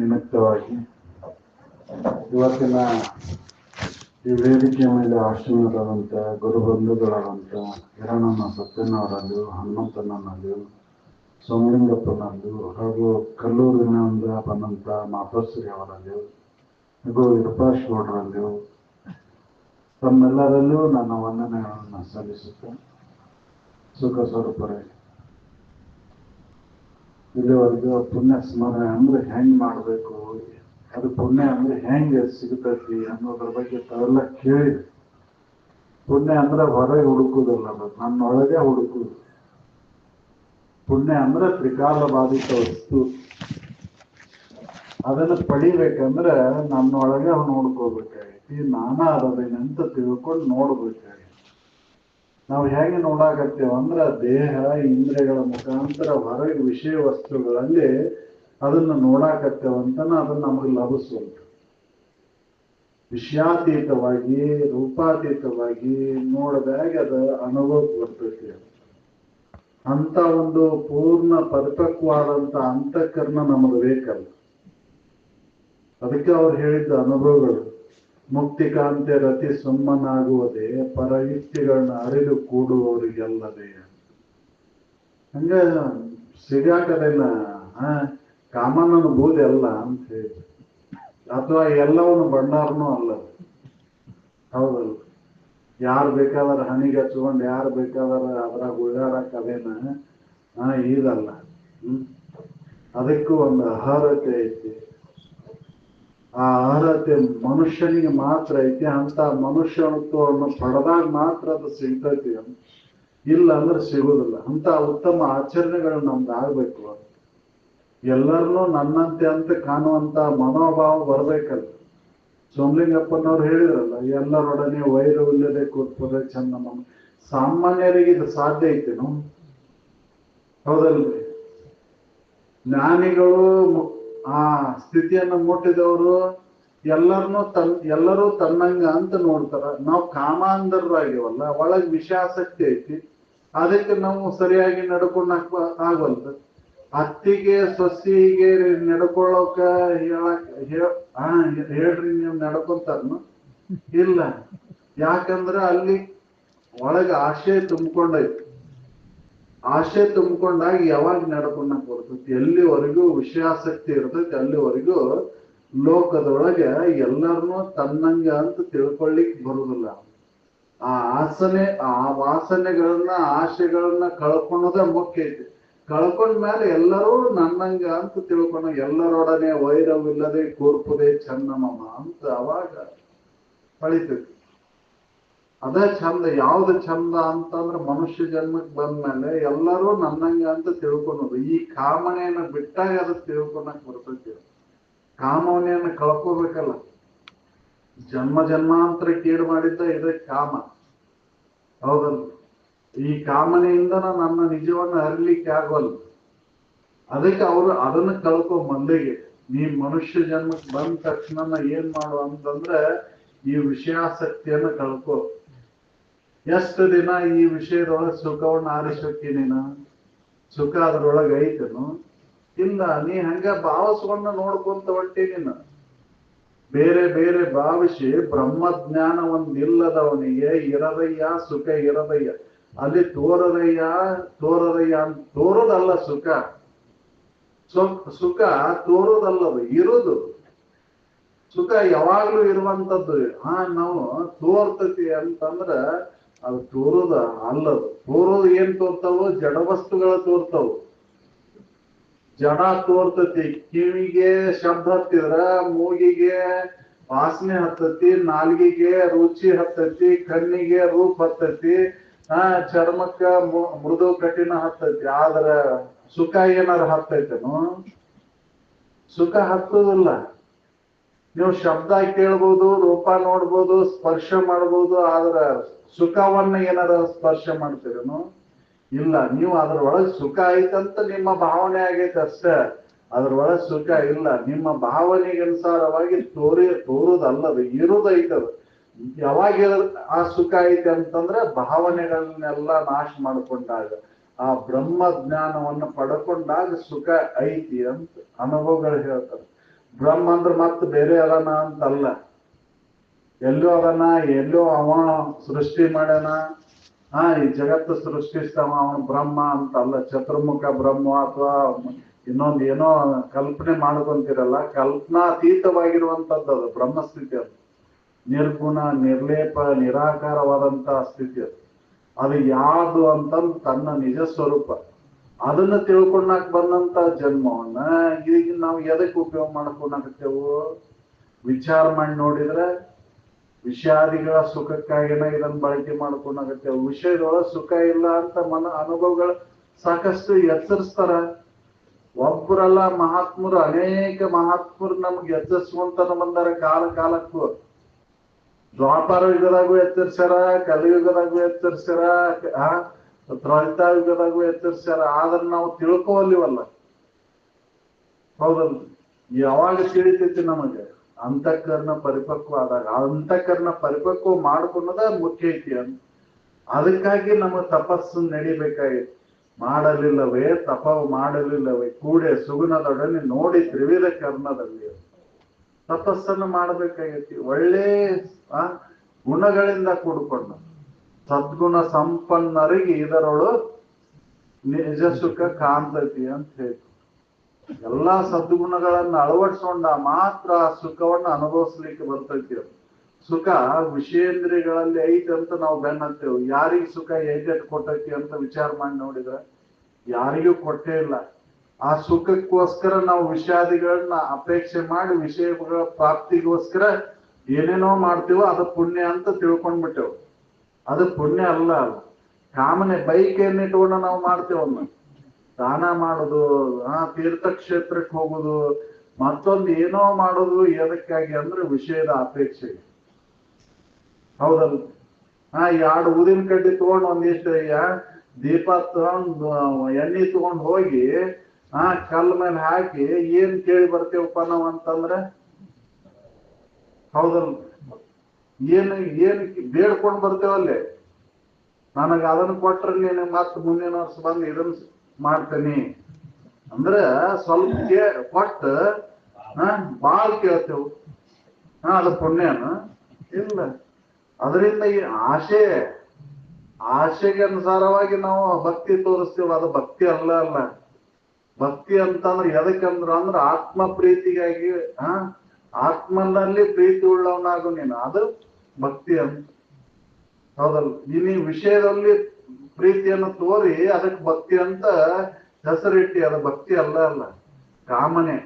ನಿಮಿತ್ತವಾಗಿ ಇವತ್ತಿನ ಈ ವೇದಿಕೆಯ ಮೇಲೆ ಆಶ್ರಮದವಂತ ಗುರುಬಂಧುಗಳಾದಂಥ ಹಿರಣ್ಣ ಸತ್ಯನವರಲ್ಲಿ ಹನುಮಂತನಲ್ಲಿ, ಸೋಮಲಿಂಗಪ್ಪನಲ್ಲೂ ಹಾಗೂ ಕಲ್ಲೂರಿನಿಂದ ಬಂದಂಥ ಮಾತೋಶ್ರೀ ಅವರಲ್ಲಿ, ಹಾಗೂ ವಿರೂಪಾಶ್ ಗೌಡರಲ್ಲೂ, ತಮ್ಮೆಲ್ಲರಲ್ಲೂ ನನ್ನ ವಂದನೆಗಳನ್ನು ಸಲ್ಲಿಸುತ್ತೆ ಸುಖ ಸ್ವರೂಪರೇ. ಇಲ್ಲಿವರೆಗೂ ಪುಣ್ಯ ಸ್ಮರಣೆ. ಅಂದ್ರೆ ಹೆಂಗ್ ಮಾಡ್ಬೇಕು? ಅದು ಪುಣ್ಯ ಅಂದ್ರೆ ಹೆಂಗೆ ಸಿಗ್ತೈತಿ ಅನ್ನೋದ್ರ ಬಗ್ಗೆ ತಾವೆಲ್ಲ ಕೇಳಿ. ಪುಣ್ಯ ಅಂದ್ರೆ ಹೊರಗೆ ಹುಡುಕುದಲ್ಲ ಅದು. ನನ್ನೊಳಗೆ ಹುಡುಕುದು. ಪುಣ್ಯ ಅಂದ್ರೆ ತ್ರಿಕಾಲ ಬಾಧಿತ ವಸ್ತು. ಅದನ್ನು ಪಡಿಬೇಕಂದ್ರೆ ನನ್ನೊಳಗೆ ಅವನು ನೋಡ್ಕೋಬೇಕಾಗೈತಿ. ನಾನ ಅದೇನಂತ ತಿಳ್ಕೊಂಡು ನೋಡ್ಬೇಕಾಗೈತಿ. ನಾವು ಹೇಗೆ ನೋಡಾಕತ್ತೇವ ಅಂದ್ರೆ ದೇಹ, ಇಂದ್ರಿಯಗಳ ಮುಖಾಂತರ ಹೊರಗೆ ವಿಷಯ ವಸ್ತುಗಳಲ್ಲಿ ಅದನ್ನು ನೋಡಾಕತ್ತೇವಂತನ ಅದನ್ನ ನಮಗೆ ಲಭಿಸುವಂತ. ವಿಷಯಾತೀತವಾಗಿ, ರೂಪಾತೀತವಾಗಿ ನೋಡಿದಾಗ ಅದು ಅನುಭವಕ್ಕೆ ಬರ್ತೈತಿ. ಅಂತ. ಒಂದು ಪೂರ್ಣ ಪರಿಪಕ್ವಾದಂತ ಅಂತಃಕರಣ ನಮಗೆ ಬೇಕಲ್ಲ. ಅದಕ್ಕೆ ಅವ್ರು ಹೇಳಿದ್ದ ಅನುಭವಗಳು. ಮುಕ್ತಿಕಾಂತೆ ರತಿ ಸುಮ್ಮನಾಗುವುದೇ, ಪರಯುಕ್ತಿಗಳನ್ನ ಅರಿದು ಕೂಡುವವರಿಗೆಲ್ಲದೆ ಹಂಗ ಸಿಗಾಕದೇನ ಹಾ ಕಾಮಣ್ಣನ ಬೂದಿ ಅಲ್ಲ ಅಂತ ಹೇಳಿ ಅಥವಾ ಎಲ್ಲವನ್ನು ಬಣ್ಣಾರನು ಅಲ್ಲ. ಹೌದಲ್ಲ. ಯಾರು ಬೇಕಾದ್ರೆ ಹಣಿಗೆ ಹಚ್ಕೊಂಡು ಯಾರು ಬೇಕಾದ್ರೆ ಅದ್ರಾಗ ಉಳ್ಳಾಡಕ್ ಅದೇನ ಇದಲ್ಲ. ಹ್ಮ್. ಅದಕ್ಕೂ ಒಂದು ಅರ್ಹತೆ ಐತಿ. ಆ ಅರ್ಹತೆ ಮನುಷ್ಯನಿಗೆ ಮಾತ್ರ ಐತಿ ಅಂತ ಮನುಷ್ಯತ್ವವನ್ನು ಪಡೆದಾಗ ಮಾತ್ರ ಅದು ಸಿಗ್ತೈತಿ. ಇಲ್ಲ ಅಂದ್ರೆ ಸಿಗುದಿಲ್ಲ. ಅಂತ ಉತ್ತಮ ಆಚರಣೆಗಳು ನಮ್ದು ಆಗ್ಬೇಕು. ಎಲ್ಲರನ್ನೂ ನನ್ನಂತೆ ಅಂತ ಕಾಣುವಂತ ಮನೋಭಾವ ಬರ್ಬೇಕಲ್ಲ. ಸೋಮಲಿಂಗಪ್ಪನವ್ರು ಹೇಳಿದ್ರಲ್ಲ, ಎಲ್ಲರೊಡನೆ ವೈರವಿಲ್ಲದೆ ಕೂತ್ಪದೆ ಚಂದ ಮನ. ಸಾಮಾನ್ಯರಿಗೆ ಇದು ಸಾಧ್ಯ ಐತೆನು? ಹೌದಲ್ರಿ? ಜ್ಞಾನಿಗಳು ಮು- ಆ ಸ್ಥಿತಿಯನ್ನು ಮುಟ್ಟಿದವರು ಎಲ್ಲರನ್ನೂ ತನ್, ಎಲ್ಲರೂ ತನ್ನಂಗ ಅಂತ ನೋಡ್ತಾರ. ನಾವು ಕಾಮಾಂಧರಾಗಿವಲ್ಲ ಒಳಗ್ ವಿಷಾಸಕ್ತಿ ಐತಿ. ಅದಕ್ಕೆ ನಾವು ಸರಿಯಾಗಿ ನಡ್ಕೊಂಡಾಕ ಆಗವಲ್ದ. ಅತ್ತಿಗೆ, ಸೊಸಿಗೆ ನಡ್ಕೊಳ್ಳೋಕ ಹೇಳಕ್ ಹೇ- ಹೇಳ್ರಿ ನೀವು ನಡ್ಕೊಂತಾರನು. ಇಲ್ಲ. ಯಾಕಂದ್ರ ಅಲ್ಲಿ ಒಳಗ ಆಶೆ ತುಂಬಿಕೊಂಡೈತಿ. ಆಶೆ ತುಂಬಿಕೊಂಡಾಗ ಯಾವಾಗ ನಡ್ಕೊಂಡಾಕ ಬರ್ತೈತಿ? ಎಲ್ಲಿವರೆಗೂ ವಿಷಯಾಸಕ್ತಿ ಇರ್ತೈತಿ? ಅಲ್ಲಿವರೆಗೂ ಲೋಕದೊಳಗೆ ಎಲ್ಲರನ್ನೂ ತನ್ನಂಗ ಅಂತ ತಿಳ್ಕೊಳ್ಳಿಕ್ ಬರುದಿಲ್ಲ. ಆ ಆಸನೆ, ಆ ವಾಸನೆಗಳನ್ನ ಆಶೆಗಳನ್ನ ಕಳ್ಕೊಳೋದೇ ಮುಖ್ಯ ಐತಿ. ಕಳ್ಕೊಂಡ ಮೇಲೆ ಎಲ್ಲರೂ ನನ್ನಂಗ ಅಂತ ತಿಳ್ಕೊಂಡ ಎಲ್ಲರೊಡನೆ ವೈರವಿಲ್ಲದೆ ಕೂರ್ಪದೆ ಚಂದನಮ್ಮ ಅಂತ ಅವಾಗ ಹೊಳಿತೈತಿ ಅದ ಚಂದ ಯಾವ್ದು ಚಂದ ಅಂತಂದ್ರೆ ಮನುಷ್ಯ ಜನ್ಮಕ್ಕೆ ಬಂದ್ಮೇಲೆ ಎಲ್ಲರೂ ನನ್ನಂಗೆ ಅಂತ ತಿಳ್ಕೊಳೋದು. ಈ ಕಾಮನೆಯನ್ನು ಬಿಟ್ಟಾಗ ಅದು ತಿಳ್ಕೊಳಕ್ ಬರ್ತೈತಿ. ಕಾಮನೆಯನ್ನು ಕಳ್ಕೋಬೇಕಲ್ಲ? ಜನ್ಮ ಜನ್ಮಾಂತರ ಕೀಡು ಮಾಡಿದ್ದ ಇದೇ ಕಾಮ. ಹೌದಲ್ಲ ಈ ಕಾಮನೆಯಿಂದ ನನ್ನ ನಿಜವನ್ನು ಅರಿಲಿಕ್ಕೆ ಆಗೋಲ್ಲ. ಅದಕ್ಕೆ ಅವರು ಅದನ್ನ ಕಳ್ಕೊ ಮಂದಿಗೆ. ನೀ ಮನುಷ್ಯ ಜನ್ಮಕ್ಕೆ ಬಂದ ತಕ್ಷಣ ಏನ್ ಮಾಡು ಅಂತಂದ್ರೆ ಈ ವಿಷಯಾಸಕ್ತಿಯನ್ನು ಕಳ್ಕೊ. ಎಷ್ಟು ದಿನ ಈ ವಿಷಯದೊಳಗೆ ಸುಖವನ್ನ ಆರಿಸೋಕೆ ನೀನು ಸುಖ ಅದ್ರೊಳಗೆ ಐತನು? ಇಲ್ಲ, ನೀ ಹಂಗ ಭಾವಿಸ್ಕೊಂಡ ನೋಡ್ಕೊಂತ ಹೊಂಟಿ ನೀನು ಬೇರೆ ಬೇರೆ ಭಾವಿಸಿ ಬ್ರಹ್ಮಜ್ಞಾನ ಒಂದಿಲ್ಲದವನಿಗೆ ಇರದಯ್ಯ, ಸುಖ ಇರದಯ್ಯ. ಅಲ್ಲಿ ತೋರದಯ್ಯ ತೋರದಯ್ಯ ಅಂತ ತೋರೋದಲ್ಲ ಸುಖ. ಸುಖ ತೋರೋದಲ್ಲದು, ಇರುದು. ಸುಖ ಯಾವಾಗ್ಲೂ ಇರುವಂತದ್ದು. ಹಾ ನಾವು ತೋರ್ತತಿ ಅಂತಂದ್ರ ಅದು ತೋರುದ ಅಲ್ಲದು. ತೋರೋದು ಏನ್ ತೋರ್ತಾವು? ಜಡ ವಸ್ತುಗಳ ತೋರ್ತಾವು. ಜಡ ತೋರ್ತತಿ. ಕಿವಿಗೆ ಶಬ್ದ ಹತ್ತಿದ್ರ, ಮೂಗಿಗೆ ವಾಸನೆ ಹತ್ತತಿ, ನಾಲ್ಗಿಗೆ ರುಚಿ ಹತ್ತತಿ, ಕಣ್ಣಿಗೆ ರೂಪ ಹತ್ತತಿ, ಆ, ಚರ್ಮಕ್ಕ ಮೃದು ಕಠಿಣ ಹತ್ತತಿ. ಆದ್ರ ಸುಖ ಏನಾರ ಹತ್ತೈತೇನು? ಸುಖ ಹತ್ತುದಿಲ್ಲ. ನೀವು ಶಬ್ದ ಕೇಳ್ಬೋದು, ರೂಪ ನೋಡ್ಬೋದು, ಸ್ಪರ್ಶ ಮಾಡ್ಬೋದು, ಆದ್ರ ಸುಖವನ್ನ ಏನಾರ ಸ್ಪರ್ಶ ಮಾಡ್ತೀರೇನು? ಇಲ್ಲ, ನೀವು ಅದ್ರೊಳಗೆ ಸುಖ ಐತಂತ ನಿಮ್ಮ ಭಾವನೆ ಆಗೈತೆ ಅಷ್ಟೇ. ಅದ್ರೊಳಗೆ ಸುಖ ಇಲ್ಲ. ನಿಮ್ಮ ಭಾವನೆಗೆ ಅನುಸಾರವಾಗಿ ತೋರಿ ತೋರುದಲ್ಲದು ಇರುದೈತದ ಯಾವಾಗ ಆ ಸುಖ ಐತೆ ಅಂತಂದ್ರೆ ಭಾವನೆಗಳನ್ನೆಲ್ಲ ನಾಶ ಮಾಡ್ಕೊಂಡಾಗ, ಆ ಬ್ರಹ್ಮ ಜ್ಞಾನವನ್ನು ಪಡ್ಕೊಂಡಾಗ ಸುಖ ಐತಿ ಅಂತ ಅನುಭವಗಳು ಹೇಳ್ತಾರೆ. ಬ್ರಹ್ಮ ಅಂದ್ರೆ ಮತ್ತೆ ಬೇರೆ ಅದನ ಅಂತಲ್ಲ. ಎಲ್ಲೋ ಅದನ್ನ, ಎಲ್ಲೋ ಅವ ಸೃಷ್ಟಿ ಮಾಡ್ಯಾನ. ಹಾ, ಈ ಜಗತ್ತು ಸೃಷ್ಟಿಸ್ತಾವ ಅವನು ಬ್ರಹ್ಮ ಅಂತಲ್ಲ. ಚತುರ್ಮುಖ ಬ್ರಹ್ಮ ಅಥವಾ ಇನ್ನೊಂದು ಏನೋ ಕಲ್ಪನೆ ಮಾಡ್ಕೊಂತಿರಲ್ಲ, ಕಲ್ಪನಾತೀತವಾಗಿರುವಂತದ್ದು ಅದು ಬ್ರಹ್ಮಸ್ಥಿತಿ ಅದು. ನಿರ್ಗುಣ, ನಿರ್ಲೇಪ, ನಿರಾಕಾರವಾದಂತಹ ಸ್ಥಿತಿ ಅದು. ಅದು ಯಾವುದು ಅಂತಂದು ತನ್ನ ನಿಜ ಸ್ವರೂಪ. ಅದನ್ನ ತಿಳ್ಕೊಂಡಾಕ್ ಬಂದಂತ ಜನ್ಮವನ್ನ ಈಗ ನಾವು ಎದಕ್ಕೆ ಉಪಯೋಗ ಮಾಡ್ಕೊಂಡಾಗತ್ತೇವು ವಿಚಾರ ಮಾಡಿ ನೋಡಿದ್ರೆ ವಿಷಾದಿಗಳ ಸುಖಕ್ಕಾಗಿನ ಇದನ್ನ ಬಳಕೆ ಮಾಡ್ಕೊಂಡಾಗತ್ತೇವು ವಿಷಯದೊಳಗ ಸುಖ ಇಲ್ಲ ಅಂತ ಮನ ಅನುಭವಗಳು ಸಾಕಷ್ಟು ಎಚ್ಚರಿಸ್ತಾರ. ಒಬ್ಬರಲ್ಲ ಮಹಾತ್ಮರು, ಅನೇಕ ಮಹಾತ್ಮರು ನಮ್ಗೆ ಎಚ್ಚರಿಸುವಂತ ಬಂದಾರ ಕಾಲ ಕಾಲಕ್ಕೂ. ದ್ವಾಪಾರ ಯುಗದಾಗೂ ಎಚ್ಚರಿಸ್ಯಾರ, ಕಲಿಯುಗದಾಗೂ ಎಚ್ಚರಿಸ್ಯಾರ ಆ ತ್ರೈತಾಯುಗದಾಗೂ ಎಚ್ಚರಿಸ್ಯಾರ, ಆದ್ರೆ ನಾವು ತಿಳ್ಕೊವಲ್ಲಿವಲ್ಲ. ಹೌದಲ್ಲ? ಯಾವಾಗ ತಿಳಿತೈತಿ ನಮಗೆ? ಅಂತಃಕರಣ ಪರಿಪಕ್ವ ಆದಾಗ, ಅಂತಃಕರಣ ಪರಿಪಕ್ವ ಮಾಡ್ಕೊಳೋದ ಮುಖ್ಯ ಐತಿ ಅಂತ. ಅದಕ್ಕಾಗಿ ನಮ್ಮ ತಪಸ್ಸು ನಡಿಬೇಕಾಗಿತ್ತು ಮಾಡಲಿಲ್ಲವೇ ತಪ ಮಾಡಲಿಲ್ಲವೇ, ಕೂಡೆ ಸುಗುಣದೊಡನೆ ನೋಡಿ ತ್ರಿವಿಧ ಕರ್ಣದಲ್ಲಿ ತಪಸ್ಸನ್ನು ಮಾಡಬೇಕಾಗೈತಿ. ಒಳ್ಳೆ, ಆ, ಗುಣಗಳಿಂದ ಕೂಡ್ಕೊಂಡು ಸದ್ಗುಣ ಸಂಪನ್ನರಿಗೆ ಇದರೊಳು ನಿಜ ಸುಖ ಕಾಣ್ತೈತಿ ಅಂತ ಹೇಳಿ ಎಲ್ಲಾ ಸದ್ಗುಣಗಳನ್ನ ಅಳವಡಿಸ್ಕೊಂಡ ಮಾತ್ರ ಆ ಸುಖವನ್ನ ಅನುಭವಿಸ್ಲಿಕ್ಕೆ ಬರ್ತೈತಿ. ಸುಖ ವಿಷೇಂದ್ರಿಯಗಳಲ್ಲಿ ಐತೆ ಅಂತ ನಾವು ಬೆನ್ ಹತ್ತೇವೆ. ಯಾರಿಗ ಸುಖ ಹೇಗೆಟ್ ಕೊಟ್ಟೈತಿ ಅಂತ ವಿಚಾರ ಮಾಡಿ ನೋಡಿದ್ರೆ ಯಾರಿಗೂ ಕೊಟ್ಟೇ ಇಲ್ಲ. ಆ ಸುಖಕ್ಕೋಸ್ಕರ ನಾವು ವಿಷಾದಿಗಳನ್ನ ಅಪೇಕ್ಷೆ ಮಾಡಿ ವಿಷಯಗಳ ಪ್ರಾಪ್ತಿಗೋಸ್ಕರ ಏನೇನೋ ಮಾಡ್ತೀವೋ ಅದು ಪುಣ್ಯ ಅಂತ ತಿಳ್ಕೊಂಡ್ಬಿಟ್ಟೆವು. ಅದು ಪುಣ್ಯ ಅಲ್ಲ ಅದು. ಕಾಮನೆ ಬೈಕೆಯನ್ನು ಇಟ್ಕೊಂಡು ನಾವು ಮಾಡ್ತೇವನ್ನ ದಾನ ಮಾಡುದು, ಆ ತೀರ್ಥಕ್ಷೇತ್ರಕ್ಕೆ ಹೋಗುದು, ಮತ್ತೊಂದು ಏನೋ ಮಾಡೋದು ಎದಕ್ಕಾಗಿ ಅಂದ್ರೆ ವಿಷಯದ ಅಪೇಕ್ಷೆ. ಹೌದಲ್ಲ? ಹಾ ಎರಡು ಊದಿನ ಕಡ್ಡಿ ತಗೊಂಡು ಒಂದಿಷ್ಟು ದೀಪ ತಗೊಂಡು, ಎಣ್ಣೆ ತಗೊಂಡ್ ಹೋಗಿ, ಆ ಕಲ್ ಮೇಲೆ ಹಾಕಿ ಏನ್ ಕೇಳಿ ಬರ್ತೇವಪ್ಪ ನಾವು ಅಂತಂದ್ರೆ? ಹೌದಲ್ಲ? ಏನ್, ಏನು ಬೇಡ್ಕೊಂಡು ಬರ್ತೇವಲ್ಲೇ ನನಗ ಅದನ್ನ ಕೊಟ್ರೆ ನೀನು ಮತ್ತೆ ಮುಂದಿನ ವರ್ಷ ಬಂದು ಇದನ್ನ ಮಾಡ್ತೇನೆ. ಅಂದ್ರ ಸ್ವಲ್ಪ ಕೊಟ್ಟ ಬಾಳ್ ಕೇಳ್ತೇವು. ಹಾ, ಅದು ಪುಣ್ಯನ. ಇಲ್ಲ. ಅದರಿಂದ ಈ ಆಶೆ, ಆಶೆಗೆ ಅನುಸಾರವಾಗಿ ನಾವು ಭಕ್ತಿ ತೋರಿಸ್ತೀವಿ. ಅದು ಭಕ್ತಿ ಅಲ್ಲ ಅಲ್ಲ. ಭಕ್ತಿ ಅಂತಂದ್ರೆ ಎದಕ್ಕಂದ್ರ ಅಂದ್ರ ಆತ್ಮ ಪ್ರೀತಿಗಾಗಿ, ಹಾ, ಆತ್ಮನಲ್ಲಿ ಪ್ರೀತಿ ಉಳ್ಳವನಾಗು ನೀನು. ಅದು ಭಕ್ತಿ ಅಂತ ಹೌದಲ್ಲ? ಈ ವಿಷಯದಲ್ಲಿ ಪ್ರೀತಿಯನ್ನು ತೋರಿ ಅದಕ್ಕೆ ಭಕ್ತಿ ಅಂತ ಹೆಸರಿಟ್ಟಿ ಅದು ಭಕ್ತಿ ಅಲ್ಲ ಅಲ್ಲ. ಕಾಮನೆ.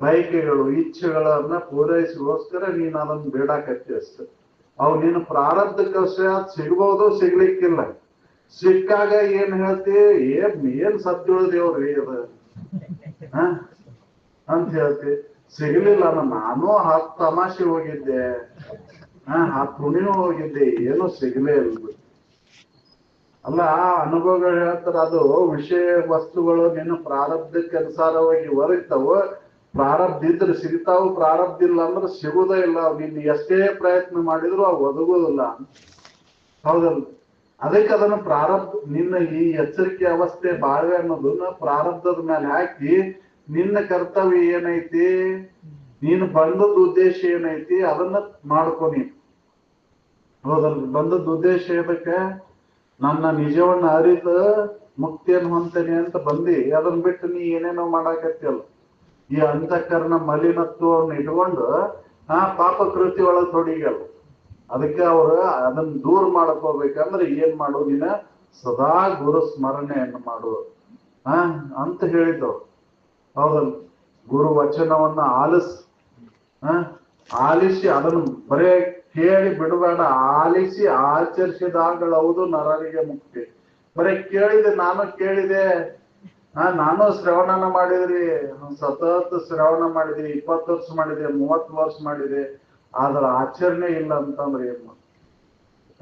ಬಯಕೆಗಳು, ಇಚ್ಛೆಗಳನ್ನ ಪೂರೈಸಿಗೋಸ್ಕರ ನೀನ್ ಅದನ್ನ ಬೇಡಾಕತ್ತಿ ಅಷ್ಟೆ. ಅವು ನೀನು ಪ್ರಾರಬ್ಧಕ್ಕವಶಾತ್ ಸಿಗ್ಬೋದು ಸಿಗ್ಲಿಕ್ಕಿಲ್ಲ. ಸಿಕ್ಕಾಗ ಏನ್ ಹೇಳ್ತಿ ಏನ್ ಏನ್ ಸತ್ಯುಳ ದೇವ್ರಿ ಅದ? ಅಂತ ಹೇಳ್ತಿ ಸಿಗ್ಲಿಲ್ಲ ನಾನು ಹತ್ತು ತಮಾಷೆ ಹೋಗಿದ್ದೆ. ಹಾ ಇಲ್ಲಿ ಹೋಗಿದ್ದೆ ಏನೂ ಸಿಗಲೇ ಇಲ್ಲ. ಅಲ್ಲ, ಆ ಅನುಭವಗಳು ಹೇಳ್ತಾರೆ, ಅದು ವಿಷಯ ವಸ್ತುಗಳು ನಿನ್ನ ಪ್ರಾರಬ್ಧಕ್ಕೆ ಅನುಸಾರವಾಗಿ ಒದಗ್ತಾವ ಪ್ರಾರಬ್ಧ ಇದ್ರೆ ಸಿಗ್ತಾವು, ಪ್ರಾರಬ್ಧ ಇಲ್ಲ ಅಂದ್ರೆ ಸಿಗುದೇ ಇಲ್ಲ. ನೀನು ಎಷ್ಟೇ ಪ್ರಯತ್ನ ಮಾಡಿದ್ರು ಅವು ಒದಗುದಿಲ್ಲ ಹೌದಲ್ಲ ಅದಕ್ಕೆ ಅದನ್ನ ಪ್ರಾರಬ್ಧ, ನಿನ್ನ ಈ ಎಚ್ಚರಿಕೆ ಅವಸ್ಥೆ ಬಾಳ್ವೆ ಅನ್ನೋದನ್ನ ಪ್ರಾರಬ್ಧದ ಮೇಲೆ ಹಾಕಿ, ನಿನ್ನ ಕರ್ತವ್ಯ ಏನೈತಿ? ನೀನು ಬಂದದ ಉದ್ದೇಶ ಏನೈತಿ? ಅದನ್ನ ಮಾಡ್ಕೊ ಹೌದಲ್ಲ ಬಂದದ ಉದ್ದೇಶ ಏನಕ್ಕೆ ನನ್ನ ನಿಜವನ್ನ ಅರಿತು ಮುಕ್ತಿಯನ್ನು ಹೊಂತೇನೆ ಅಂತ ಬಂದಿ. ಅದನ್ನ ಬಿಟ್ಟು ನೀ ಏನೇನೋ ಮಾಡಾಕತ್ತಿಯಲ್ಲ ಈ ಅಂತಃಕರಣ ಮಲಿನತ್ವವನ್ನು ಇಟ್ಕೊಂಡು, ಆ ಪಾಪ ಕೃತಿ ಒಳಗೆ ತೊಡಗಲ್ಲ ಅದಕ್ಕೆ ಅವರು ಅದನ್ನ ದೂರ ಮಾಡ್ಕೋಬೇಕಂದ್ರೆ ಏನ್ ಮಾಡು ನೀನ? ಸದಾ ಗುರು ಸ್ಮರಣೆಯನ್ನು ಮಾಡು. ಆ, ಅಂತ ಹೇಳಿದ್ರು ಹೌದಲ್ ಗುರು ವಚನವನ್ನ ಆಲಿಸ್ ಆಲಿಸಿ ಅದನ್ನು ಬರೇ ಕೇಳಿ ಬಿಡಬೇಡ ಆಲಿಸಿ ಆಚರಿಸಿದಾಗಳವುದು ನರರಿಗೆ ಮುಕ್ತಿ. ಬರೀ ಕೇಳಿದೆ, ನಾನು ಕೇಳಿದೆ. ಹಾ, ನಾನು ಶ್ರವಣನ ಮಾಡಿದ್ರಿ ಸತತ ಶ್ರವಣ ಮಾಡಿದ್ರಿ, ಇಪ್ಪತ್ತು ವರ್ಷ ಮಾಡಿದೆ, ಮೂವತ್ತು ವರ್ಷ ಮಾಡಿದೆ. ಆದ್ರ ಆಚರಣೆ ಇಲ್ಲ ಅಂತಂದ್ರೆ ಏನ್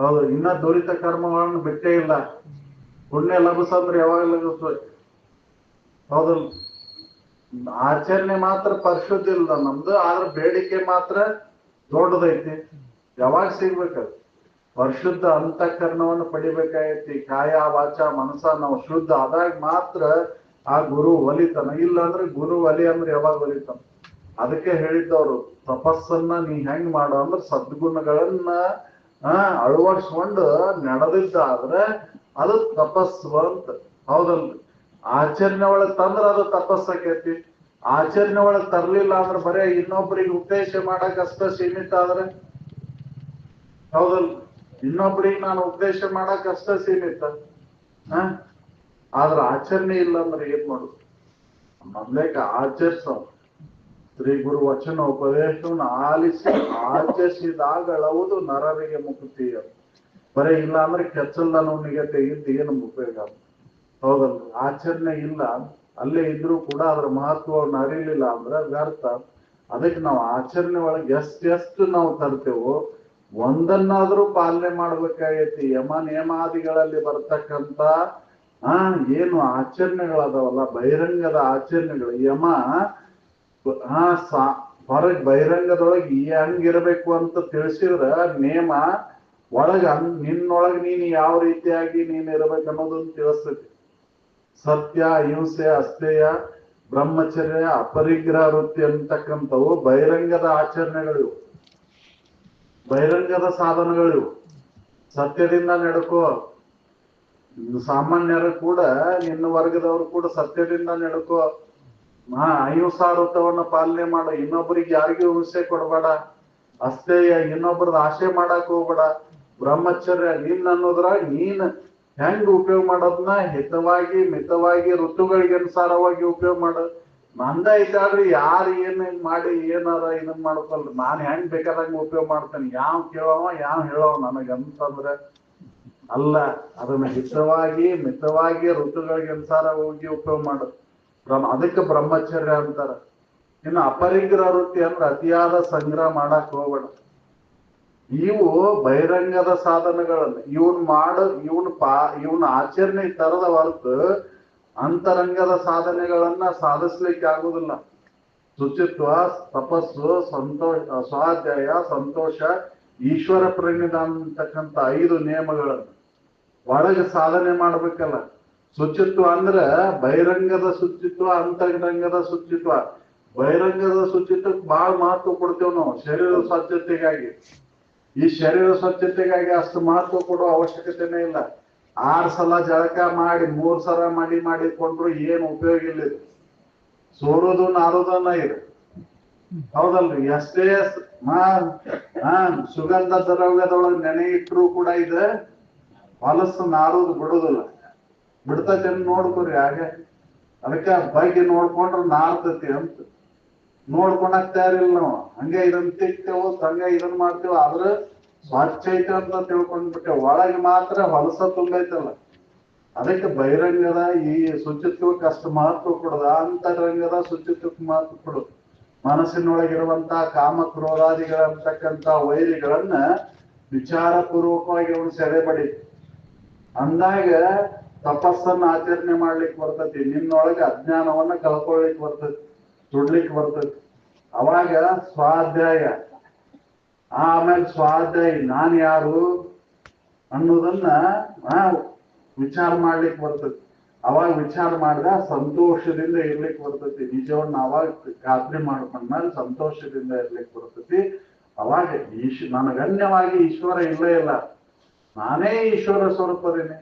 ಹೌದು, ಇನ್ನ ದುರಿತ ಕರ್ಮಗಳನ್ನು ಬಿಟ್ಟೇ ಇಲ್ಲ. ಪುಣ್ಯ ಲಭಿಸಂದ್ರೆ ಯಾವಾಗ ಲಭಿಸ್ಬೇಕು? ಹೌದು. ಆಚರಣೆ ಮಾತ್ರ ಪರಿಶುದ್ಧ ಇಲ್ಲ ನಮ್ದು, ಆದ್ರ ಬೇಡಿಕೆ ಮಾತ್ರ ದೊಡ್ಡದೈತಿ. ಯಾವಾಗ ಸಿಗ್ಬೇಕದು? ಪರಿಶುದ್ಧ ಅಂತಃಕರಣವನ್ನು ಪಡಿಬೇಕಾಗೈತಿ. ಕಾಯ ವಾಚ ಮನಸ ನಾವು ಶುದ್ಧ. ಆದಾಗ ಮಾತ್ರ ಆ ಗುರು ಒಲಿತಾನ. ಇಲ್ಲ ಅಂದ್ರೆ ಗುರು ಒಲಿ ಅಂದ್ರೆ ಯಾವಾಗ ಒಲಿತಾನ? ಅದಕ್ಕೆ ಹೇಳಿದ್ದವ್ರು, ತಪಸ್ಸನ್ನ ನೀ ಹೆಂಗ್ ಮಾಡೋ ಅಂದ್ರೆ ಸದ್ಗುಣಗಳನ್ನ ಅಳವಡಿಸ್ಕೊಂಡು ನಡೆದಿದ್ದಾದ್ರೆ ಅದು ತಪಸ್ಸು ಅಂತ. ಹೌದಲ್ರಿ? ಆಚರಣೆ ಒಳಗೆ ತಂದ್ರ ಅದು ತಪಸ್ಸಾಕೈತಿ ಆಚರಣೆ ಒಳಗೆ ತರ್ಲಿಲ್ಲ ಅಂದ್ರೆ ಬರೇ ಇನ್ನೊಬ್ರಿಗೆ ಉಪದೇಶ ಮಾಡಕ್ ಅಷ್ಟ ಸೀಮಿತ ಆದ್ರೆ ಹೌದಲ್ ಇನ್ನೊಬ್ರಿಗೆ ನಾನು ಉಪದೇಶ ಮಾಡಕ್ ಅಷ್ಟ ಸೀಮಿತ. ಆದ್ರ ಆಚರಣೆ ಇಲ್ಲ ಅಂದ್ರೆ ಏನ್ ಮಾಡುದು? ಮೊದ್ಲೇಕ ಆಚರಿಸ ಶ್ರೀ ಗುರು ವಚನ ಉಪದೇಶವನ್ನು ಆಲಿಸಿ ಆಚರಿಸಿದಾಗಳವುದು ನರರಿಗೆ ಮುಕ್ತಿ ಅಂತ ಬರೇ ಇಲ್ಲ ಅಂದ್ರೆ ಕೆಚ್ಚಲ್ದನವನಿಗೆ ತೆಗೆದು ಏನು ಉಪಯೋಗ ಹೌದಲ್ಲ ಆಚರಣೆ ಇಲ್ಲ. ಅಲ್ಲೇ ಇದ್ರೂ ಕೂಡ ಅದ್ರ ಮಹತ್ವವನ್ನು ಅರಿಲಿಲ್ಲ ಅಂದ್ರೆ ವ್ಯರ್ಥ ಅದಕ್ಕೆ ನಾವು ಆಚರಣೆ ಒಳಗೆ ಎಷ್ಟ್ ಎಷ್ಟು ನಾವು ತರ್ತೇವೋ ಒಂದನ್ನಾದ್ರೂ ಪಾಲನೆ ಮಾಡ್ಬೇಕಾಗೈತಿ. ಯಮ ನಿಯಮಾದಿಗಳಲ್ಲಿ ಬರ್ತಕ್ಕಂತ ಆ, ಏನು ಆಚರಣೆಗಳದಾವಲ್ಲ, ಬಹಿರಂಗದ ಆಚರಣೆಗಳು. ಯಮ, ಆ, ಸಾ, ಹೊರಗ್ ಬಹಿರಂಗದೊಳಗೆ ಹಂಗಿರಬೇಕು ಅಂತ ತಿಳಿಸಿದ್ರ ನೇಮ ಒಳಗ ನಿನ್ನೊಳಗೆ ನೀನು ನೀನ್ ಯಾವ ರೀತಿಯಾಗಿ ನೀನ್ ಇರಬೇಕು ಅನ್ನೋದನ್ನ ತಿಳಿಸ್ತೈತಿ. ಸತ್ಯ ಅಹಿಂಸೆ ಅಸ್ಥೇಯ, ಬ್ರಹ್ಮಚರ್ಯ, ಅಪರಿಗ್ರಹ ವೃತ್ತಿ ಅಂತಕ್ಕಂಥವು ಬಹಿರಂಗದ ಆಚರಣೆಗಳಿವು. ಬಹಿರಂಗದ ಸಾಧನಗಳಿವು. ಸತ್ಯದಿಂದ ನಡ್ಕೋ. ಸಾಮಾನ್ಯರು ಕೂಡ, ನಿನ್ನ ವರ್ಗದವರು ಕೂಡ ಸತ್ಯದಿಂದ ನಡ್ಕೋ. ಹಾ ಅಹಿಂಸಾ ಪಾಲನೆ ಮಾಡ. ಇನ್ನೊಬ್ಬರಿಗೆ ಯಾರಿಗೂ ಹಿಂಸೆ ಕೊಡಬೇಡ. ಅಸ್ಥೇಯ ಇನ್ನೊಬ್ಬರದ ಆಸೆ ಮಾಡಕ್ ಹೋಗ್ಬೇಡ. ಬ್ರಹ್ಮಚರ್ಯ ನೀನ್ ಅನ್ನೋದ್ರಾಗ ನೀನ್ ಹೆಂಗ್ ಉಪಯೋಗ ಮಾಡೋದನ್ನ ಹಿತವಾಗಿ, ಮಿತವಾಗಿ, ಋತುಗಳಿಗೆ ಅನುಸಾರವಾಗಿ ಉಪಯೋಗ ಮಾಡು. ನಂದ ಐತಾದ್ರಿ ಯಾರು ಏನ್ ಮಾಡಿ ಏನಾರ ಇದನ್ ಮಾಡ್ಕೊಲ್ರಿ. ನಾನ್ ಹೆಂಗ್ ಬೇಕಾದಂಗ ಉಪಯೋಗ ಮಾಡ್ತೇನೆ. ಯಾವ ಕೇಳವ ಯಾವ ಹೇಳವ ನನಗಂತಂದ್ರೆ ಅಲ್ಲ ಅದನ್ನ ಹಿತವಾಗಿ ಮಿತವಾಗಿ ಋತುಗಳಿಗೆ ಅನುಸಾರ ಹೋಗಿ ಉಪಯೋಗ ಮಾಡು. ಬ್ರಹ್ಮ, ಅದಕ್ಕೆ ಬ್ರಹ್ಮಚರ್ಯ ಅಂತಾರ. ಇನ್ನು ಅಪರಿಗ್ರಹ ವೃತ್ತಿ ಅಂದ್ರೆ ಅತಿಯಾದ ಸಂಗ್ರಹ ಮಾಡಕ್ ಹೋಗ್ಬೇಡ. ಇವು ಬಹಿರಂಗದ ಸಾಧನಗಳನ್ನ ಇವನ್ ಮಾಡ, ಇವನ್ ಪಾ, ಇವನ್ ಆಚರಣೆ ತರದ ಹೊರತು ಅಂತರಂಗದ ಸಾಧನೆಗಳನ್ನ ಸಾಧಿಸ್ಲಿಕ್ಕೆ ಆಗುದಿಲ್ಲ ಶುಚಿತ್ವ, ತಪಸ್ಸು ಸಂತೋಷ ಸ್ವಾಧ್ಯಾಯ, ಸಂತೋಷ, ಈಶ್ವರ ಪ್ರೇಮಿದ ಅಂತಕ್ಕಂಥ ಐದು ನಿಯಮಗಳನ್ನು ಒಳಗೆ ಸಾಧನೆ ಮಾಡ್ಬೇಕಲ್ಲ. ಶುಚಿತ್ವ ಅಂದ್ರ ಬಹಿರಂಗದ ಶುಚಿತ್ವ, ಅಂತರಂಗದ ಶುಚಿತ್ವ. ಬಹಿರಂಗದ ಶುಚಿತ್ವಕ್ಕೆ ಬಹಳ ಮಹತ್ವ ಕೊಡ್ತೇವೆ ನಾವು ಶರೀರ ಸ್ವಚ್ಛತೆಗಾಗಿ. ಈ ಶರೀರ ಸ್ವಚ್ಛತೆಗಾಗಿ ಅಷ್ಟು ಮಹತ್ವ ಕೊಡುವ ಅವಶ್ಯಕತೆನೇ ಇಲ್ಲ. ಆರ್ ಸಲ ಜಳಕ ಮಾಡಿ, ಮೂರ್ ಸಲ ಮಾಡಿ ಮಾಡಿಕೊಂಡ್ರು ಏನು ಉಪಯೋಗ ಇಲ್ಲ ಸೋರೋದು ನಾರೋದನ್ನ ಇದೆ. ಹೌದಲ್ರಿ? ಎಷ್ಟೇ ಸುಗಂಧ ದ್ರವ್ಯದೊಳಗೆ ನೆನೆ ಇಟ್ರು ಕೂಡ ಇದೆ ಹೊಲಸು ನಾರೋದು ಬಿಡುದಿಲ್ಲ. ಬಿಡ್ತೈತೆ ನೋಡ್ಕೊರಿ ಹಾಗೆ. ಅದಕ್ಕೆ ಬಗ್ಗೆ ನೋಡ್ಕೊಂಡ್ರು ನಾರ್ತತಿ ಅಂತ. ನೋಡ್ಕೊಳಕ್ ತಯಾರಿಲ್ಲ ನಾವು. ಹಂಗೆ ಇದನ್ನ ತಿಕ್ತೇವೋ, ಹಂಗೆ ಇದನ್ನ ಮಾಡ್ತೇವೋ, ಆದ್ರೆ ಸ್ವಚ್ಛ ಐತೆ ಅಂತ ತಿಳ್ಕೊಂಡ್ಬಿಟ್ಟೆ ಒಳಗೆ ಮಾತ್ರ ಹೊಲಸ ತುಂಬೈತಲ್ಲ. ಅದಕ್ಕೆ ಬಹಿರಂಗದ ಈ ಶುಚಿತ್ವಕ್ಕೆ ಅಷ್ಟು ಮಹತ್ವ ಕೊಡದ, ಅಂತರಂಗದ ಶುಚಿತ್ವಕ್ಕೆ ಮಹತ್ವ ಕೊಡೋದು. ಮನಸ್ಸಿನೊಳಗಿರುವಂತ ಕಾಮ ಕ್ರೋಧಾದಿಗಳಂತಕ್ಕಂತ ವೈರಿಗಳನ್ನ ವಿಚಾರ ಪೂರ್ವಕವಾಗಿ ಅವನು ಸೆರೆ ಅಂದಾಗ ತಪಸ್ಸನ್ನ ಆಚರಣೆ ಮಾಡ್ಲಿಕ್ಕೆ ಬರ್ತೈತಿ, ನಿನ್ನೊಳಗೆ ಅಜ್ಞಾನವನ್ನ ಕಲ್ಕೊಳ್ಲಿಕ್ಕೆ ಬರ್ತೈತಿ, ಸುಡ್ಲಿಕ್ಕೆ ಬರ್ತೈತಿ. ಅವಾಗ ಸ್ವಾಧ್ಯಾಯ. ಆಮೇಲೆ ಸ್ವಾಧ್ಯಾಯ. ನಾನು ಯಾರು ಅನ್ನೋದನ್ನ ವಿಚಾರ ಮಾಡ್ಲಿಕ್ಕೆ ಬರ್ತೈತಿ ಅವಾಗ ವಿಚಾರ ಮಾಡಿದ ಸಂತೋಷದಿಂದ ಇರ್ಲಿಕ್ಕೆ ಬರ್ತೈತಿ ನಿಜವನ್ನ ಅವಾಗ ಖಾತ್ರಿ ಮಾಡ್ಕೊಂಡ್ಮೇಲೆ ಸಂತೋಷದಿಂದ ಇರ್ಲಿಕ್ಕೆ ಬರ್ತೈತಿ ಅವಾಗ ಈಶ್ ನನಗನ್ಯವಾಗಿ ಈಶ್ವರ ಇಲ್ಲೇ ಇಲ್ಲ. ನಾನೇ ಈಶ್ವರ ಸ್ವರೂಪದೇನೆ.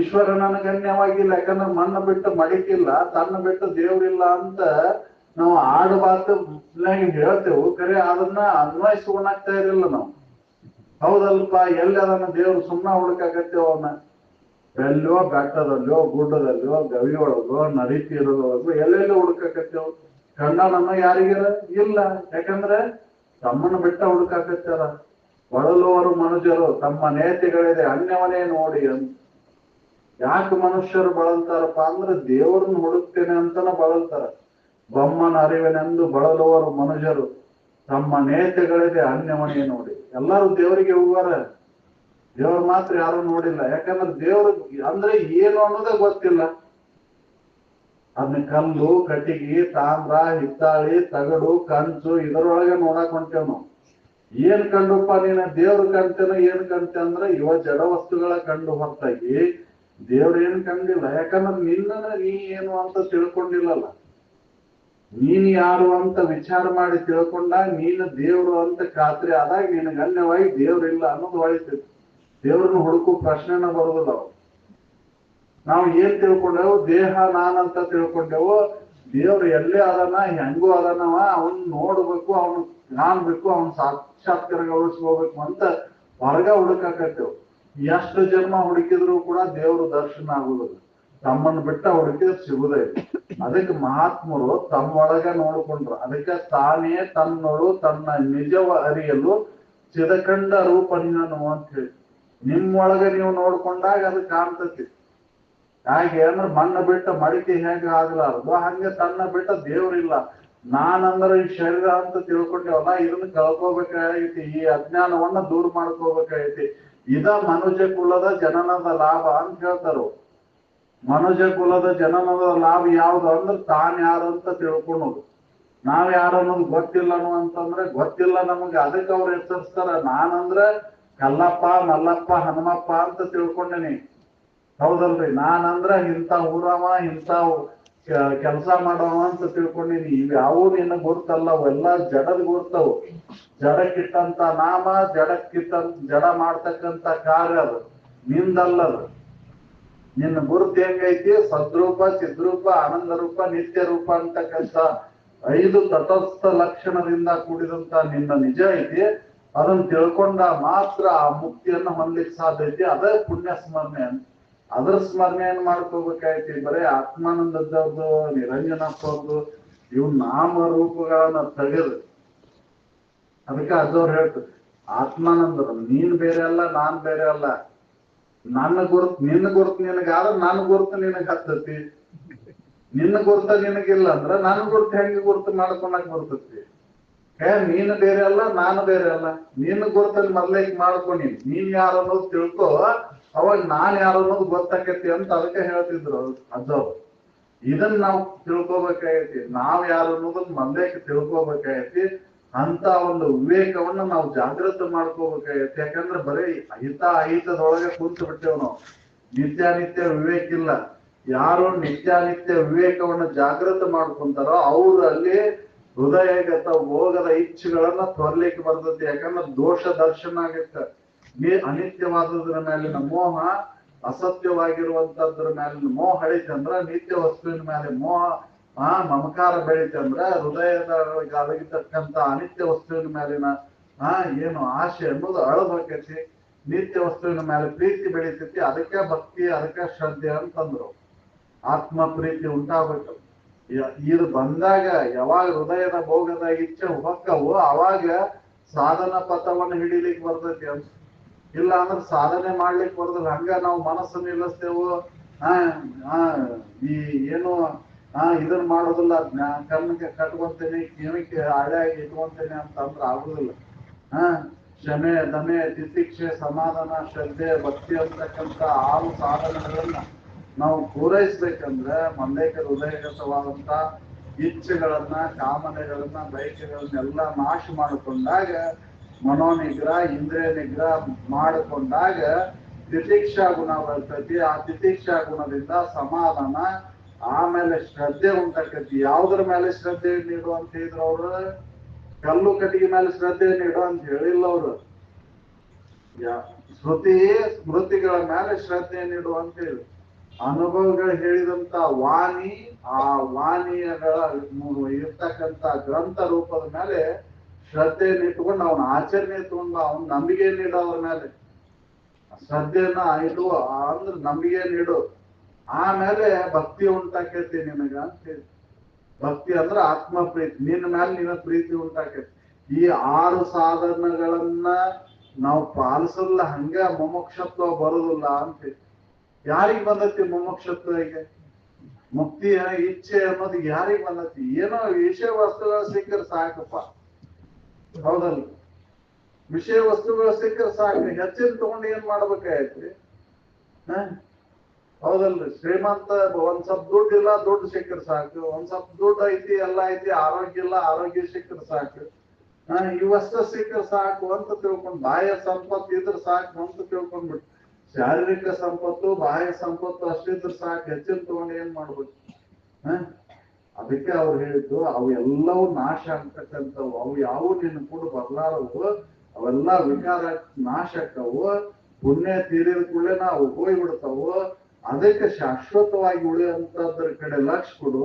ಈಶ್ವರ ನನಗನ್ಯವಾಗಿಲ್ಲ ಯಾಕಂದ್ರೆ ಮಣ್ಣು ಬಿಟ್ಟು ಮಡಿಕಿಲ್ಲ ತನ್ನ ಬಿಟ್ಟು ದೇವ್ರಿಲ್ಲ ಅಂತ ನಾವು ಆಡು ಮಾತು ಹೇಳ್ತೇವೆ, ಕರೆ ಅದನ್ನ ಅನ್ವಯಿಸ್ಕೊಂಡಾಗ್ತಾ ಇರಲಿಲ್ಲ ನಾವು. ಹೌದಲ್ಪ ಎಲ್ಲಿ ಅದನ್ನ ದೇವ್ರು ಸುಮ್ಮನೆ ಹುಡುಕಾಕತ್ತೇವ ಅವನ್ನ? ಎಲ್ಲೋ ಬೆಟ್ಟದಲ್ಲೋ ಗುಡ್ಡದಲ್ಲೋ ಗವಿಯೊಳಗೋ, ನದಿ ತೀರದೊಳಗೋ, ಎಲ್ಲೆಲ್ಲೋ ಹುಡುಕಾಕತ್ತೇವ್? ಗಂಡ ನಮ್ಮ ಯಾರಿಗಿರ ಇಲ್ಲ. ಯಾಕಂದ್ರೆ ತಮ್ಮನ್ನ ಬೆಟ್ಟ ಹುಡುಕಾಕತ್ತಾರ. ಒಳಲುವರು ಮನುಷ್ಯರು, ತಮ್ಮ ನೇತಿಗಳಿದೆ, ಅನ್ಯವನೇ ನೋಡಿ ಅಂತ ಯಾಕೆ ಮನುಷ್ಯರು ಬಳಲ್ತಾರಪ್ಪ ಅಂದ್ರೆ ದೇವರನ್ನ ಹುಡುಕ್ತೇನೆ ಅಂತನ ಬಳಲ್ತಾರ. ಬೊಮ್ಮನ ಅರಿವಿನೆಂದು ಬಳಲುವರು ಮನುಷ್ಯರು. ತಮ್ಮ ನೇತೆಗಳಿದೆ ಅನ್ಯಮನೆಯ ನೋಡಿ. ಎಲ್ಲರೂ ದೇವರಿಗೆ ಹೋಗಾರ ದೇವ್ರ ಮಾತ್ರ ಯಾರು ನೋಡಿಲ್ಲ. ಯಾಕಂದ್ರೆ ದೇವ್ರ ಅಂದ್ರೆ ಏನು ಅನ್ನೋದೇ ಗೊತ್ತಿಲ್ಲ. ಅದನ್ನ ಕಲ್ಲು ಕಟ್ಟಿಗೆ, ತಾಮ್ರ, ಹಿತ್ತಾಳಿ, ತಗಡು, ಕಂಚು ಇದರೊಳಗೆ ನೋಡಕ್ ಹೊಂಟೇವ್ ನಾವು. ಏನ್ ಕಂಡುಪ್ಪ ನೀನ? ದೇವ್ರ ಕಂತೇನ ಏನ್ ಕಂತೆ ಅಂದ್ರೆ ಇವ ಜಡ ವಸ್ತುಗಳ ಕಂಡು ಹೊರತಾಗಿ ದೇವ್ರ ಏನ್ ಕಂಡಿಲ್ಲ. ಯಾಕಂದ್ರೆ ನಿನ್ನ ನೀ ಏನು ಅಂತ ತಿಳ್ಕೊಂಡಿಲ್ಲಲ್ಲ. ನೀನ್ ಯಾರು ಅಂತ ವಿಚಾರ ಮಾಡಿ ತಿಳ್ಕೊಂಡಾಗ ನೀನು ದೇವ್ರು ಅಂತ ಖಾತ್ರಿ ಆದಾಗ ನಿನಗೆ ಅನ್ಯವಾಗಿ ದೇವ್ರಿಲ್ಲ ಅನ್ನೋದು ಹೊಳಿತೈತಿ ದೇವ್ರನ್ನ ಹುಡುಕು ಪ್ರಶ್ನೆನ ಬರುದಿಲ್ಲ ಅವ್ರು ನಾವು ಏನ್ ತಿಳ್ಕೊಂಡೆವು, ದೇಹ ನಾನಂತ ತಿಳ್ಕೊಂಡೆವು, ದೇವ್ರು ಎಲ್ಲೇ ಅದನ್ನ ಹೆಂಗೂ ಅದನವ, ಅವನ್ ನೋಡ್ಬೇಕು, ಅವನ್ ಕಾಣ್ಬೇಕು, ಅವನ್ ಸಾಕ್ಷಾತ್ಕಾರಗೊಳಿಸ್ಕೋಬೇಕು ಅಂತ ಹೊರಗ ಹುಡುಕಾಕತ್ತೇವು. ಎಷ್ಟು ಜನ್ಮ ಹುಡುಕಿದ್ರು ಕೂಡ ದೇವ್ರ ದರ್ಶನ ಆಗುದಿಲ್ಲ. ತಮ್ಮನ್ನ ಬಿಟ್ಟ ಅವ್ರಿಗೆ ಸಿಗುದೇ ಅದಕ್ಕೆ ಮಹಾತ್ಮರು ತಮ್ಮೊಳಗ ನೋಡ್ಕೊಂಡ್ರು. ಅದಕ್ಕೆ ತಾನೇ ತನ್ನೋಳು ತನ್ನ ನಿಜವ ಅರಿಯಲು ಚಿದಕಂಡ ರೂಪನಿನನು ಅಂತ ಹೇಳಿ. ನಿಮ್ಮೊಳಗ ನೀವು ನೋಡ್ಕೊಂಡಾಗ ಅದು ಕಾಣ್ತತಿ. ಹಾಗೆ ಅಂದ್ರೆ ಮಣ್ಣ ಬಿಟ್ಟ ಮಡಿಕೆ ಹೆಂಗ ಆಗ್ಲಾರ್ದು ಹಂಗೆ ತನ್ನ ಬಿಟ್ಟ ದೇವ್ರಿಲ್ಲ ನಾನಂದ್ರ ಈ ಶರೀರ ಅಂತ ತಿಳ್ಕೊಂಡೇವಲ್ಲ, ಇದನ್ನ ಕಳ್ಕೋಬೇಕಾಗೈತಿ, ಈ ಅಜ್ಞಾನವನ್ನ ದೂರ ಮಾಡ್ಕೋಬೇಕಾಗೈತಿ. ಇದ ಮನುಜ ಕುಲದ ಜನನದ ಲಾಭ ಅಂತ ಹೇಳ್ತಾರು ಮನುಜ ಕುಲದ ಜನನದ ಲಾಭ ಯಾವ್ದು ಅಂದ್ರೆ ತಾನ್ ಯಾರು ಅಂತ ತಿಳ್ಕೊಳೋದು. ನಾವ್ ಯಾರು ಅನ್ನೋದು ಗೊತ್ತಿಲ್ಲ ಅಂತಂದ್ರೆ ಗೊತ್ತಿಲ್ಲ ನಮಗೆ, ಅದಕ್ಕೆ ಅವ್ರು ಹೆಸರಿಸ್ತಾರ ನಾನಂದ್ರೆ ಕಲ್ಲಪ್ಪ, ಮಲ್ಲಪ್ಪ, ಹನುಮಪ್ಪ ಅಂತ ತಿಳ್ಕೊಂಡೇನಿ. ಹೌದಲ್ರಿ? ನಾನಂದ್ರ ಇಂತ ಊರವ ಇಂತ ಕೆಲಸ ಮಾಡವ ಅಂತ ತಿಳ್ಕೊಂಡಿನಿ. ಇವ್ ಯಾವು ನಿನ್ನ ಗುರ್ತಲ್ಲ ಅವೆಲ್ಲ ಜಡದ ಗುರ್ತವು. ಜಡಕ್ಕಿಟ್ಟಂತ ನಾಮ ಜಡಕ್ಕಿಟ್ಟ ಜಡ ಮಾಡ್ತಕ್ಕಂತ ಕಾರ್ಯ ಅದು. ನಿಂದಲ್ಲದು. ನಿನ್ನ ಗುರುತು ಹೆಂಗೈತಿ? ಸದ್ರೂಪ ಚಿದ್ರೂಪ ಆನಂದ ರೂಪ ನಿತ್ಯ ರೂಪ ಅಂತಕ್ಕಂಥ ಐದು ತಟಸ್ಥ ಲಕ್ಷಣದಿಂದ ಕೂಡಿದಂತ ನಿನ್ನ ನಿಜ ಐತಿ. ಅದನ್ನ ತಿಳ್ಕೊಂಡ ಮಾತ್ರ ಆ ಮುಕ್ತಿಯನ್ನ ಹೊಂದಲಿಕ್ಕೆ ಸಾಧ್ಯ ಐತಿ. ಅದೇ ಪುಣ್ಯ ಸ್ಮರಣೆ ಅಂತ ಸ್ಮರಣೆ ಏನ್ ಮಾಡ್ಕೋಬೇಕಾಯ್ತಿ? ಬರೇ ನಿರಂಜನ ನಿರಂಜನಪ್ಪವ್ರದ್ದು ಇವ್ ನಾಮ ರೂಪಗಳನ್ನ ತೆಗೆದು ಅದಕ್ಕೆ ಅದವ್ರು ಹೇಳ್ತಾರೆ, ಆತ್ಮಾನಂದರು. ನೀನ್ ಬೇರೆ ಅಲ್ಲ, ನಾನ್ ಬೇರೆ ಅಲ್ಲ. ನನ್ನ ಗುರುತ್, ನಿನ್ನ ಗುರುತ್ ನಿನಗಾದ್ರೆ ನನ್ನ ಗುರುತು ನಿನಗ್ ಹತ್ತತಿ. ನಿನ್ನ ಗುರುತ ನಿನಗಿಲ್ಲ ಅಂದ್ರ ನನ್ನ ಗುರುತು ಹೆಂಗ ಗುರುತು ಮಾಡ್ಕೊಳಕ್ ಬರ್ತತಿ? ಏ, ನೀನು ಬೇರೆ ಅಲ್ಲ, ನಾನು ಬೇರೆ ಅಲ್ಲ. ನಿನ್ನ ಗುರುತಲ್ಲಿ ಮೊದ್ಲೇಕ್ ಮಾಡ್ಕೊಂಡಿ ನೀನ್ ಯಾರು ಅನ್ನೋದು ತಿಳ್ಕೊ. ಅವಾಗ ನಾನ್ ಯಾರು ಅನ್ನೋದು ಗೊತ್ತಾಕತಿ ಅಂತ ಅದಕ್ಕೆ ಹೇಳ್ತಿದ್ರು ಅಜ್ಜವ್ರು ಇದನ್ನ ನಾವು ತಿಳ್ಕೊಬೇಕಾಗೈತಿ. ನಾವ್ ಯಾರು ಅನ್ನೋದನ್ನ ಮೊದ್ಲೇಕ್ ತಿಳ್ಕೊಬೇಕಾಗೈತಿ. ಅಂತ ಒಂದು ವಿವೇಕವನ್ನ ನಾವು ಜಾಗೃತ ಮಾಡ್ಕೋಬೇಕಾಗತ್ತೆ. ಯಾಕಂದ್ರೆ ಬರೀ ಅಹಿತ ಅಹಿತದೊಳಗೆ ಕುಂತು ಬಿಟ್ಟೇವ್ ನಾವು. ನಿತ್ಯಾನಿತ್ಯ ವಿವೇಕ ಇಲ್ಲ. ಯಾರು ನಿತ್ಯಾನಿತ್ಯ ವಿವೇಕವನ್ನ ಜಾಗೃತ ಮಾಡ್ಕೊಂತಾರೋ ಅವ್ರು ಅಲ್ಲಿ ಹೃದಯಗತ ಭೋಗದ ಇಚ್ಛೆಗಳನ್ನ ತೊರ್ಲಿಕ್ಕೆ ಬರ್ತೈತಿ ಯಾಕಂದ್ರೆ ದೋಷ ದರ್ಶನ ಆಗತ್ತ. ನೀ ಅನಿತ್ಯವಾದದ್ರ ಮೇಲಿನ ಮೋಹ ಅಸತ್ಯವಾಗಿರುವಂತದ್ರ ಮೇಲಿನ ಮೋಹ ಹಳಿತಂದ್ರ ನಿತ್ಯ ವಸ್ತುವಿನ ಮೇಲೆ ಮೋಹ ಆ ಮಮಕಾರ ಬೆಳಿತಂದ್ರ ಹೃದಯದ ಅಡಗಿತಕ್ಕಂತ ಅನಿತ್ಯ ವಸ್ತುವಿನ ಮೇಲಿನ, ಆ, ಏನು ಆಶೆ ಅನ್ನೋದು ಅಳದೋಕೈತಿ ನಿತ್ಯ ವಸ್ತುವಿನ ಮೇಲೆ ಪ್ರೀತಿ ಬೆಳಿತೈತಿ, ಅದಕ್ಕೆ ಭಕ್ತಿ, ಅದಕ್ಕೆ ಶ್ರದ್ಧೆ ಅಂತಂದ್ರು. ಆತ್ಮ ಪ್ರೀತಿ ಉಂಟಾಗ್ಬೇಕು ಇದು ಬಂದಾಗ ಯಾವಾಗ ಹೃದಯದ ಭೋಗದ ಇಚ್ಛೆ ಹೊಕ್ಕವು ಅವಾಗ ಸಾಧನ ಪಥವನ್ನು ಹಿಡಿಲಿಕ್ಕೆ ಬರ್ತೈತಿ ಅಂತ ಇಲ್ಲ ಅಂದ್ರೆ ಸಾಧನೆ ಮಾಡ್ಲಿಕ್ಕೆ ಬರ್ದ್ರೆ ಹಂಗ ನಾವು ಮನಸ್ಸು ನಿಲ್ಲಿಸ್ತೇವು ಆ, ಈ, ಏನು ಆ ಇದನ್ನ ಮಾಡೋದಿಲ್ಲ ಜ್ಞಾ- ಕಣ್ಣಿಗೆ ಕಟ್ಕೊಂತೇನೆ ಕಿವಿಗೆ ಹಳೆಯಾಗಿ ಇಟ್ಕೊಂತೇನೆ ಅಂತ ಅಂದ್ರೆ ಆಗುದಿಲ್ಲ. ಹಾ ಕ್ಷಮೆ ದಮೆ ತಿತಿಕ್ಷೆ ಸಮಾಧಾನ, ಶ್ರದ್ಧೆ, ಭಕ್ತಿ ಅಂತಕ್ಕಂಥ ಆರು ಸಾಧನಗಳನ್ನ ನಾವು ಪೂರೈಸ್ಬೇಕಂದ್ರೆ ಮಂಡೈಕ ಹೃದಯಗತವಾದಂತ ಇಚ್ಛೆಗಳನ್ನ, ಕಾಮನೆಗಳನ್ನ, ಬಯಕೆಗಳನ್ನೆಲ್ಲ ನಾಶ ಮಾಡಿಕೊಂಡಾಗ, ಮನೋನಿಗ್ರಹ ಇಂದ್ರಿಯ ನಿಗ್ರಹ ಮಾಡಿಕೊಂಡಾಗ ತಿತಿಕ್ಷಾ ಗುಣ ಬರ್ತೈತಿ. ಆ ತಿತಿಕ್ಷಾ ಗುಣದಿಂದ ಸಮಾಧಾನ ಆಮೇಲೆ ಶ್ರದ್ಧೆ ಉಂಟಾಕತಿ. ಯಾವ್ದ್ರ ಮೇಲೆ ಶ್ರದ್ಧೆ ನೀಡು ಅಂತ ಹೇಳಿದ್ರು ಅವ್ರು? ಕಲ್ಲು ಕಟ್ಟಿಗೆ ಮೇಲೆ ಶ್ರದ್ಧೆ ನೀಡು ಅಂತ ಹೇಳಿಲ್ಲ ಅವರು. ಸ್ಮೃತಿ, ಸ್ಮೃತಿಗಳ ಮೇಲೆ ಶ್ರದ್ಧೆ ನೀಡು ಅಂತ ಹೇಳಿ. ಅನುಭವಗಳು ಹೇಳಿದಂತ ವಾಣಿ, ಆ ವಾಣಿಯಗಳ ಇರ್ತಕ್ಕಂತ ಗ್ರಂಥ ರೂಪದ ಮೇಲೆ ಶ್ರದ್ಧೆಯನ್ನು ಇಟ್ಕೊಂಡು ಅವನ ಆಚರಣೆ ಇಟ್ಕೊಂಡು ಅವನ್ ನಂಬಿಕೆ ನೀಡು ಅವ್ರ ಮೇಲೆ. ಶ್ರದ್ಧೆಯನ್ನ ಇಡುವ ಅಂದ್ರೆ ನಂಬಿಕೆ ನೀಡು. ಆಮೇಲೆ ಭಕ್ತಿ ಉಂಟಾಕೈತಿ ನಿನಗ ಅಂತ ಹೇಳಿ. ಭಕ್ತಿ ಅಂದ್ರೆ ಆತ್ಮ ಪ್ರೀತಿ ನಿನ್ನ ಮೇಲೆ ನಿನ್ನ ಪ್ರೀತಿ ಉಂಟಾಕೈತಿ. ಈ ಆರು ಸಾಧನಗಳನ್ನ ನಾವು ಪಾಲಿಸಲ್ಲ, ಹಂಗ ಮುಮುಕ್ಷತ್ವ ಬರುದಿಲ್ಲ ಅಂತ ಯಾರಿಗ್ ಬಂದೈತಿ ಮುಮುಕ್ಷತ್ವ ಈಗ? ಮುಕ್ತಿ ಇಚ್ಛೆ ಅನ್ನೋದು ಯಾರಿಗ್ ಬಂದೈತಿ? ಏನೋ ವಿಷಯ ವಸ್ತುಗಳು ಸಿಕ್ಕರೆ ಸಾಕಪ್ಪ. ಹೌದಲ್ಲ? ವಿಷಯ ವಸ್ತುಗಳು ಸಿಕ್ಕರೆ ಸಾಕು. ಹೆಚ್ಚಿನ ತಗೊಂಡು ಏನ್ ಮಾಡ್ಬೇಕಾಯ್ತ್ರಿ ಹ? ಹೌದಲ್ರಿ. ಶ್ರೀಮಂತ ಒಂದ್ ಸ್ವಲ್ಪ ದುಡ್ಡು ಇಲ್ಲ, ದುಡ್ಡು ಸಿಕ್ಕರೆ ಸಾಕು. ಒಂದ್ ಸ್ವಲ್ಪ ದುಡ್ಡು ಐತಿ, ಎಲ್ಲ ಐತಿ, ಆರೋಗ್ಯ ಇಲ್ಲ, ಆರೋಗ್ಯ ಸಿಕ್ಕರೆ ಸಾಕು. ಇವಷ್ಟ ಸಿಕ್ಕರೆ ಸಾಕು ಅಂತ ತಿಳ್ಕೊಂಡ್ ಬಾಹ್ಯ ಸಂಪತ್ತು ಇದ್ರ ಸಾಕು ಅಂತ ತಿಳ್ಕೊಂಡ್ಬಿಟ್ಟು, ಶಾರೀರಿಕ ಸಂಪತ್ತು, ಬಾಹ್ಯ ಸಂಪತ್ತು ಅಷ್ಟಿದ್ರೆ ಸಾಕು, ಹೆಚ್ಚಿನ ತಗೊಂಡು ಏನ್ ಮಾಡ್ಬೇಕು? ಹ, ಅದಕ್ಕೆ ಅವ್ರು ಹೇಳಿದ್ದು, ಅವು ಎಲ್ಲವೂ ನಾಶ ಆಗ್ತಕ್ಕಂಥವು, ಅವು ಯಾವ ನಿನ್ನ ಕೂಡ ಬರ್ಲಾರವು, ಅವೆಲ್ಲ ವಿಕಾರ ನಾಶ ಆಕ್ಕವು ಪುಣ್ಯ ತೀರಿದ ಕೂಡಲೇ ನಾವು ಹೋಗ್ಬಿಡ್ತಾವು ಅದಕ್ಕೆ ಶಾಶ್ವತವಾಗಿ ಉಳಿಯುವಂತದ್ರ ಕಡೆ ಲಕ್ಷ ಕೊಡು,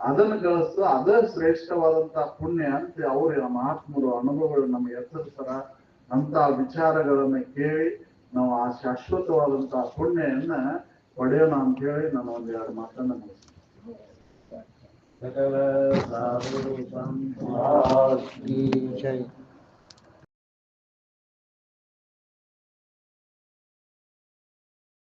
ಅದನ್ನ ಗಳಿಸ್ತು ಅದ ಶ್ರೇಷ್ಠವಾದಂತಹ ಪುಣ್ಯ ಅಂತ ಅವ್ರ ಮಹಾತ್ಮರು ಅನುಭವಗಳು ನಮ್ಗೆ ಎತ್ತಿರ್ತಾರ ಅಂತ ವಿಚಾರಗಳನ್ನ ಕೇಳಿ ನಾವು ಆ ಶಾಶ್ವತವಾದಂತ ಪುಣ್ಯನ್ನ ಪಡೆಯೋಣ ಅಂತ ಹೇಳಿ ನಾನು ಒಂದ್ ಎರಡು ಮಾತನ್ನ ಮುಗಿಸ್ತೀನಿ. ಸಕಲ ಸಾಧು